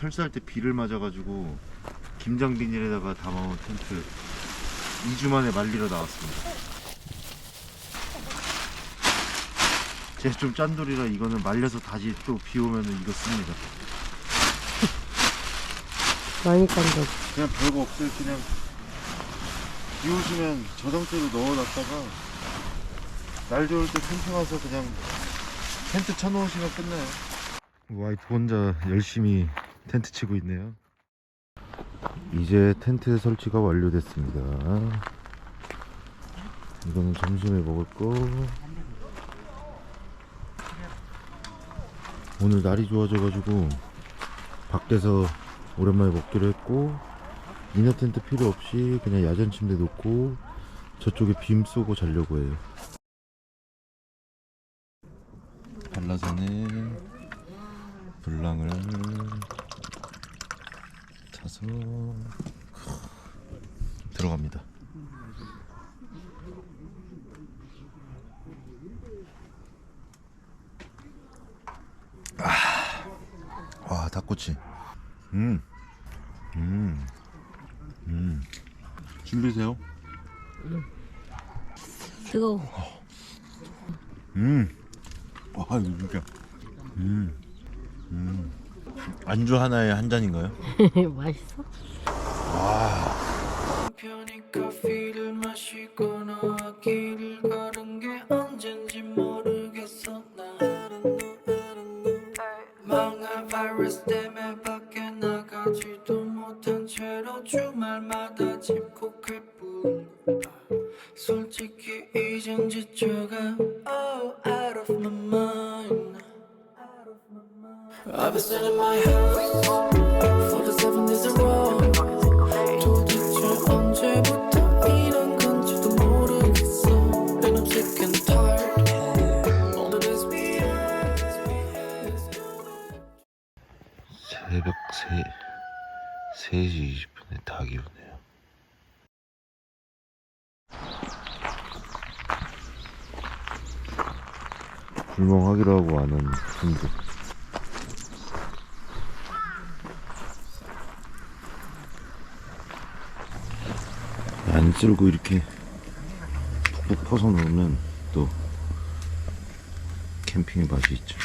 철수할 때 비를 맞아가지고 김장 비닐에다가 담아온 텐트 2주 만에 말리러 나왔습니다. 제가 좀 짠돌이라 이거는 말려서 다시 또 비 오면 은 이거 씁니다. 많이 깐다. 그냥 별거 없어요. 그냥 비 오시면 저 상태로 넣어놨다가 날 좋을 때 텐트 가서 그냥 텐트 쳐놓으시면 끝나요. 와이프 혼자 열심히 텐트 치고 있네요. 이제 텐트 설치가 완료됐습니다. 이거는 점심에 먹을 거. 오늘 날이 좋아져가지고 밖에서 오랜만에 먹기로 했고 이너 텐트 필요 없이 그냥 야전 침대 놓고 저쪽에 빔 쏘고 자려고 해요. 발라선에 불랑을 차서 들어갑니다. 아, 와 닭꼬치. 음, 음, 음. 준비되세요. 뜨거워. 음. 와, 이거 진짜. 음. 음. 안주 하나에 한 잔인가요? 맛있어? 편히 커피를 마시고 너와 길을 걸은 게 언젠지 모르겠어 나 망할 바이러스 때문에 밖에 나가지도 못한 채로 주말마다 집콕할 뿐 솔직히 이젠 지쳐가 Oh out of my mind 새벽 3, 3시 20분에 닭이 오네요. 불멍하기로 하고 안온 분들. 안 쓸고 이렇게 푹푹 퍼서 놓으면 또 캠핑의 맛이 있죠.